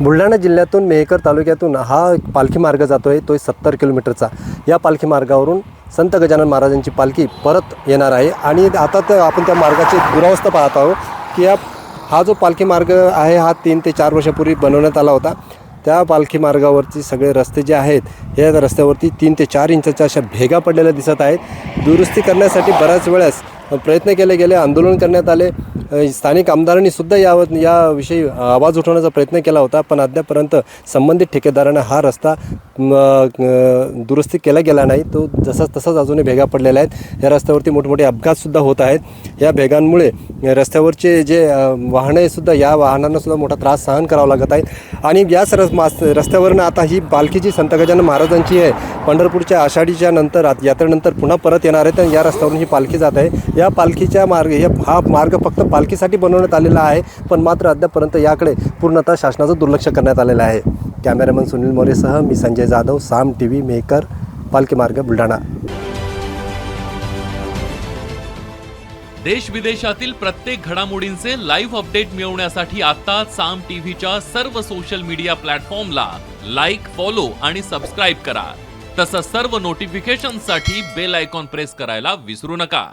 बुलढाणा जिल्ह्यातून मेहकर तालुक्यातून हा एक पालखी मार्ग जातो आहे तो सत्तर किलोमीटरचा. या पालखी मार्गावरून संत गजानन महाराजांची पालखी परत येणार आहे. आणि आता तर आपण त्या मार्गाची दुरावस्था पाहत आहोत की या हा जो पालखी मार्ग आहे हा तीन ते चार वर्षापूर्वी बनवण्यात आला होता. त्या पालखी मार्गावरती सगळे रस्ते जे आहेत या रस्त्यावरती तीन ते चार इंचाच्या अशा भेगा पडलेल्या दिसत आहेत. दुरुस्ती करण्यासाठी बऱ्याच वेळेस प्रयत्न केले गेले आंदोलन करण्यात आले. स्थानिक आमदारांनी सुद्धा यावर याविषयी आवाज उठवण्याचा प्रयत्न केला होता पण अद्यापर्यंत संबंधित ठेकेदारांना हा रस्ता दुरुस्ती केला गेला नाही. तो जसाच तसाच अजूनही भेगा पडलेल्या आहेत या रस्त्यावरती मोठमोठे अपघातसुद्धा होत आहेत. या भेगांमुळे रस्त्यावरचे जे वाहनं आहे सुद्धा या वाहनांनासुद्धा मोठा त्रास सहन करावा लागत आहे. आणि याच रस मास रस्त्यावरनं आता ही पालखी जी संत गजानन महाराजांची आहे. पंढरपूरच्या आषाढीच्या नंतर आत- यात्रेनंतर पुन्हा परत येणार आहे तर या रस्त्यावरून ही पालखी जात आहे. या पालखीच्या मार्ग हे हा मार्ग फक्त पालखीसाठी बनवण्यात आलेला आहे. पण मात्र अद्यापर्यंत याकडे पूर्णतः शासनाचं दुर्लक्ष करण्यात आलेलं आहे. कॅमेरामन सुनील मोरेसह मी संजय जाधव साम टी व्ही मेकर पालखी मार्ग बुलढाणा. देश विदेशातील प्रत्येक घडामोडींचे लाईव्ह अपडेट मिळवण्यासाठी आता साम टीव्हीच्या सर्व सोशल मीडिया प्लॅटफॉर्मला लाईक फॉलो आणि सबस्क्राईब करा. तसंच सर्व नोटिफिकेशनसाठी बेल आयकॉन प्रेस करायला विसरू नका.